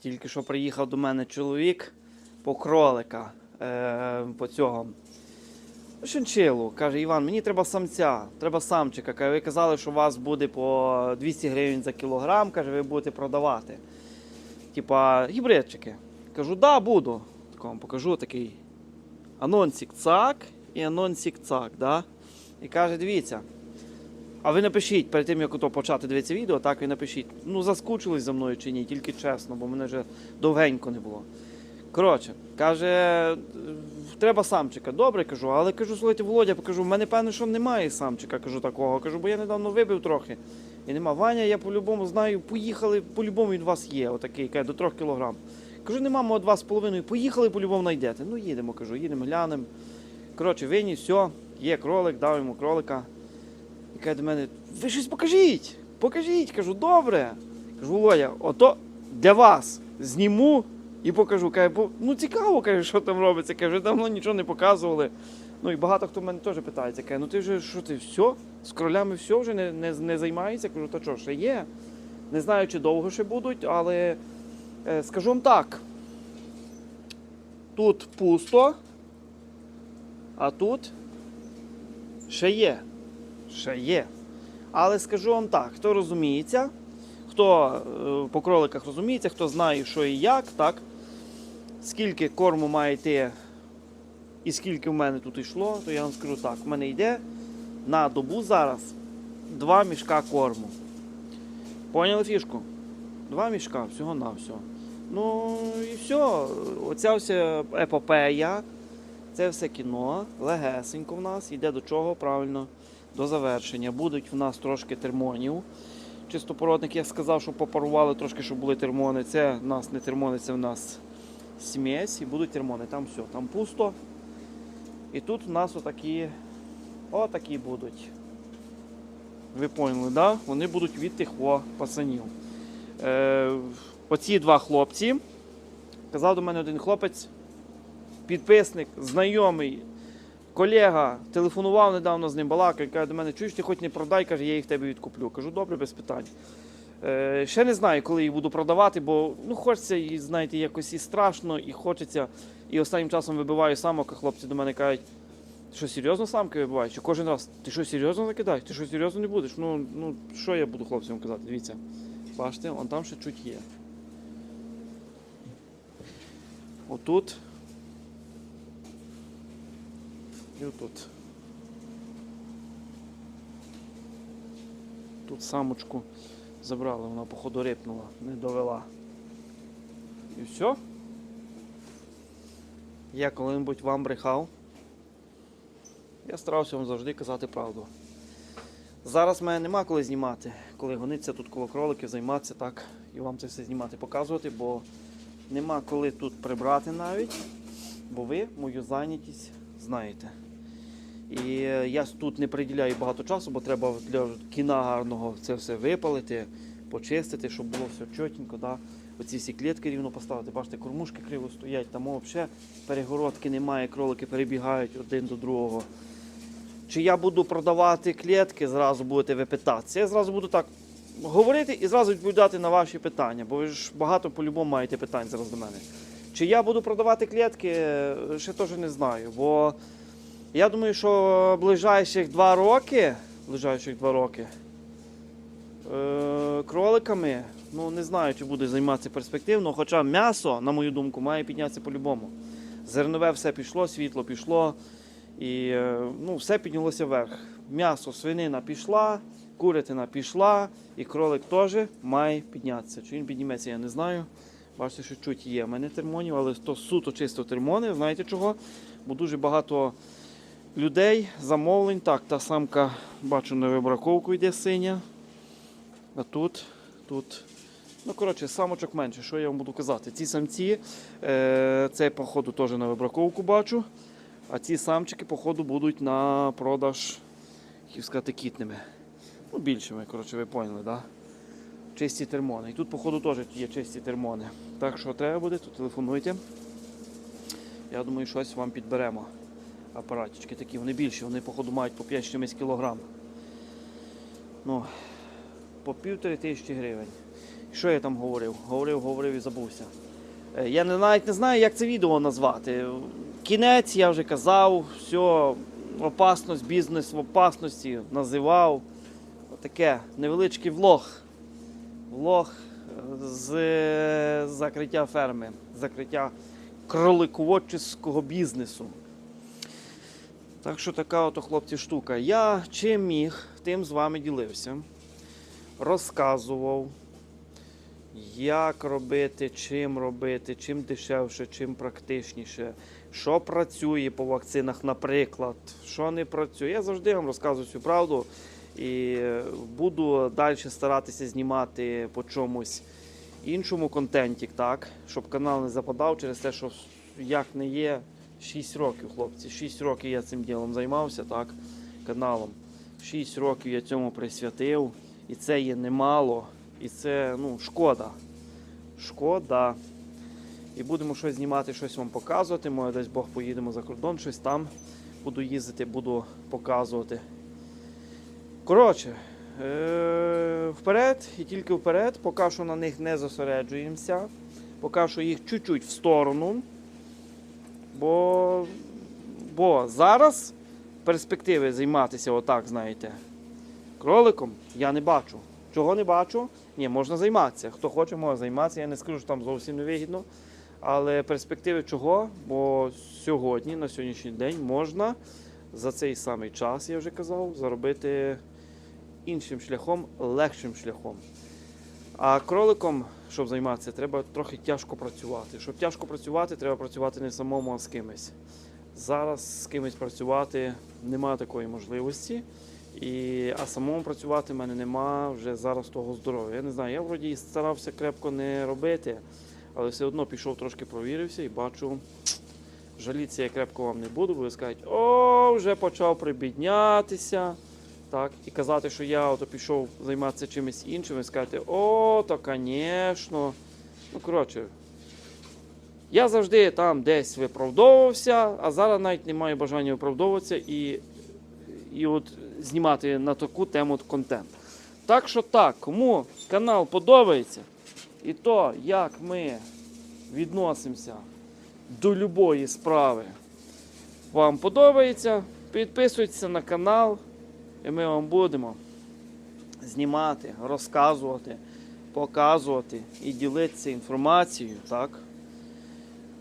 Тільки що приїхав до мене чоловік по кролика, е, по цього. Шинчилу. Каже, Іван, мені треба самця, треба самчика. Каже, ви казали, що у вас буде по 200 гривень за кілограм, каже, ви будете продавати. Типа гібридчики. Кажу, да, буду. Так вам покажу такий анонсик цак і анонсик цак. Да? І каже, дивіться. А ви напишіть перед тим, як ото почати дивитися відео, так ви напишіть. Ну, заскучились за мною чи ні, тільки чесно, бо мене вже довгенько не було. Коротше, каже, «Е, треба самчика. Добре, кажу, але кажу, слухайте, Володя, кажу, в мене певно, що немає самчика, кажу такого. Кажу, бо я недавно вибив трохи. І нема. Ваня, я по-любому знаю, поїхали, по-любому від вас є, отакий, каже, до трьох кілограм. Кажу, нема, ми два з половиною. Поїхали, по-любому знайдете. Ну, їдемо, кажу, їдемо, глянемо. Коротше, виніс, все, є кролик, дав йому кролика. І каже до мене, ви щось покажіть, покажіть. Кажу, добре. Кажу, Володя, ото для вас зніму і покажу. Каже, ну цікаво, каже, що там робиться. Каже, давно нічого не показували. Ну і багато хто в мене теж питається, каже, ну ти вже що ти все? З кролями все вже не, не, не займаєшся? Кажу, та що, ще є. Не знаю, чи довго ще будуть, але е, скажу вам так. Тут пусто, а тут ще є. Ще є. Але скажу вам так, хто розуміється, хто е, по кроликах розуміється, хто знає, що і як, так, скільки корму має йти і скільки в мене тут йшло, то я вам скажу так, в мене йде на добу зараз два мішка корму. Поняли фішку? Два мішка, всього на всього. Ну і все. Оця вся епопея, це все кіно, легесенько в нас, йде до чого правильно до завершення. Будуть в нас трошки термонів. Чистопородник я сказав, що попарували трошки, щоб були термони. Це в нас не термони, це в нас смесь і будуть термони. Там все, там пусто. І тут у нас отакі, отакі будуть. Ви поняли, да? Вони будуть від тих о, пацанів. Е, оці два хлопці. Казав до мене один хлопець, підписник, знайомий, колега телефонував недавно з ним балакав і каже до мене, чуєш, ти хоч не продай, каже, я їх тебе відкуплю. Кажу, добре, без питань. Е, ще не знаю, коли їх буду продавати, бо ну, хочеться і знаєте, якось і страшно, і хочеться. І останнім часом вибиваю самок, а хлопці до мене кажуть, ти що серйозно самки вибиваєш? Чи кожен раз, ти що серйозно закидаєш? Ти що серйозно не будеш? Ну, ну що я буду хлопцям казати? Дивіться. Бачите, он там ще чуть є. Отут. І отут. Тут самочку забрали, вона походу рипнула, не довела. І все. Я коли-небудь вам брехав. Я старався вам завжди казати правду. Зараз мене нема коли знімати, коли гониться тут коло кроликів, займатися так і вам це все знімати, показувати, бо нема коли тут прибрати навіть, бо ви мою зайнятість знаєте. І е, я тут не приділяю багато часу, бо треба для кіна гарного це все випалити, почистити, щоб було все чотенько. Да? Оці всі клітки рівно поставити. Бачите, кормушки криво стоять, там взагалі перегородки немає, кролики перебігають один до другого. Чи я буду продавати клітки, зразу будете ви питатися. Я зразу буду так говорити і зразу відповідати на ваші питання, бо ви ж багато по-любому маєте питань зараз до мене. Чи я буду продавати клітки, е, ще теж не знаю. Бо я думаю, що ближайших два роки, ближайших два роки е, кроликами, ну не знаю, чи буде займатися перспективно, хоча м'ясо, на мою думку, має піднятися по-любому. Зернове все пішло, світло пішло, і е, ну, все піднялося вверх. М'ясо, свинина пішла, курятина пішла, і кролик теж має піднятися. Чи він підніметься, я не знаю. Бачите, що чуть є. У мене термонів, але то суто чисто термони. Знаєте чого? Бо дуже багато людей, замовлень. Так, та самка, бачу, на вибраковку йде синя. А тут, тут. Ну, коротше, самочок менше, що я вам буду казати. Ці самці, е, це, походу, теж на вибраковку бачу. А ці самчики, походу, будуть на продаж, хотів сказати, кітними. Ну, більшими, коротше, ви поняли, да? Чисті термони. І тут, походу, теж є чисті термони. Так що треба буде, то телефонуйте. Я думаю, щось вам підберемо. Апаратички такі, вони більші, вони, походу, мають по 5 чимось кілограм. Ну, по півтори тисячі гривень. Що я там говорив? Говорив, говорив і забувся. Е, Я навіть не знаю, як це відео назвати. Кінець, я вже казав, все, опасність, бізнес в опасності називав. Таке невеличкий влог. Влог е, з е, закриття ферми, закриття кролиководчого бізнесу. Так що така ото, хлопці, штука. Я чим міг, тим з вами ділився. Розказував, як робити, чим робити, чим дешевше, чим практичніше, що працює по вакцинах, наприклад, що не працює. Я завжди вам розказую всю правду і е, буду далі старатися знімати по чомусь іншому контенті, так, щоб канал не западав через те, що як не є 6 років, хлопці. 6 років я цим ділом займався, так, каналом. 6 років я цьому присвятив, і це є немало, і це ну, шкода. Шкода. І будемо щось знімати, щось вам показувати. Може, десь Бог поїдемо за кордон, щось там буду їздити, буду показувати. Коротше, е- вперед і тільки вперед, поки що на них не зосереджуємося, поки що їх чуть-чуть в сторону. Бо, бо зараз перспективи займатися отак, знаєте, кроликом я не бачу. Чого не бачу? Ні, можна займатися. Хто хоче, може займатися. Я не скажу, що там зовсім не вигідно. Але перспективи чого? Бо сьогодні, на сьогоднішній день, можна за цей самий час, я вже казав, заробити іншим шляхом, легшим шляхом. А кроликом, щоб займатися, треба трохи тяжко працювати. Щоб тяжко працювати, треба працювати не самому, а з кимось. Зараз з кимось працювати немає такої можливості. І, а самому працювати в мене нема вже зараз того здоров'я. Я не знаю, я вроді старався крепко не робити, але все одно пішов трошки провірився і бачу, жалітися я крепко вам не буду, бо ви скажете, о, вже почав прибіднятися. Так, і казати, що я ото пішов займатися чимось іншим, ви скажете, о, то звісно. Ну, коротше, я завжди там десь виправдовувався, а зараз навіть не маю бажання виправдовуватися і, і от знімати на таку тему контент. Так що так, кому канал подобається, і то, як ми відносимося до любої справи, вам подобається, підписуйтесь на канал. І ми вам будемо знімати, розказувати, показувати і ділитися інформацією, так?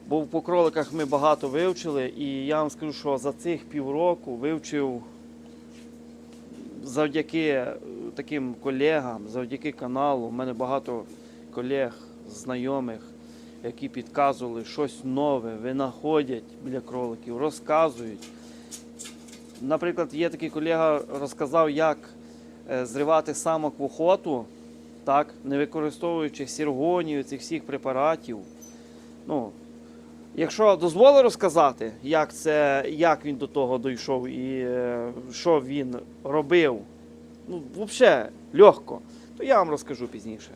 Бо по кроликах ми багато вивчили, і я вам скажу, що за цих півроку вивчив завдяки е, таким колегам, завдяки каналу. У мене багато колег, знайомих, які підказували щось нове, винаходять біля кроликів, розказують. Наприклад, є такий колега, розказав, як е, зривати самок в охоту, так, не використовуючи сіргонію, цих всіх препаратів. Ну, якщо дозволить розказати, як, це, як він до того дійшов і е, що він робив, ну, взагалі легко, то я вам розкажу пізніше.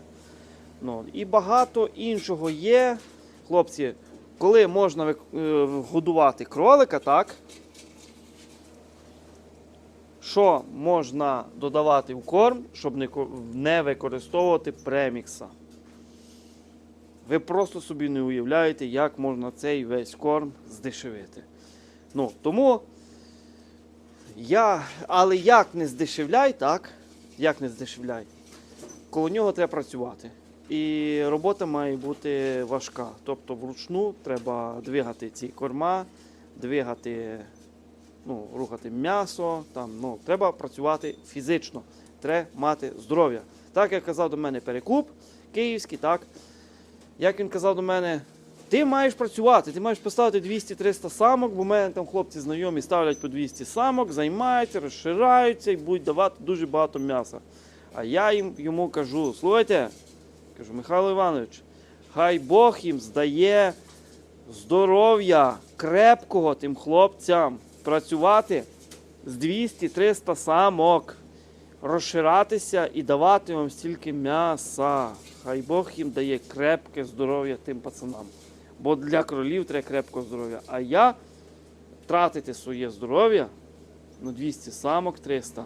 Ну, і багато іншого є, хлопці, коли можна е, годувати кролика, так? Що можна додавати в корм, щоб не, використовувати премікса. Ви просто собі не уявляєте, як можна цей весь корм здешевити. Ну, тому я, але як не здешевляй, так? Як не здешевляй, коло нього треба працювати. І робота має бути важка. Тобто вручну треба двигати ці корма, двигати ну, рухати м'ясо, там, ну, треба працювати фізично, треба мати здоров'я. Так як казав до мене перекуп київський, так, як він казав до мене, ти маєш працювати, ти маєш поставити 200-300 самок, бо в мене там хлопці знайомі ставлять по 200 самок, займаються, розширяються і будуть давати дуже багато м'яса. А я їм йому кажу: слухайте, кажу, Михайло Іванович, хай Бог їм здає здоров'я крепкого тим хлопцям працювати з 200-300 самок, розширатися і давати вам стільки м'яса. Хай Бог їм дає крепке здоров'я тим пацанам. Бо для кролів треба крепкого здоров'я. А я тратити своє здоров'я на 200 самок 300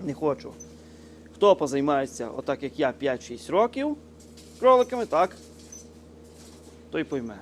не хочу. Хто позаймається, отак як я, 5-6 років кроликами, так, той пойме.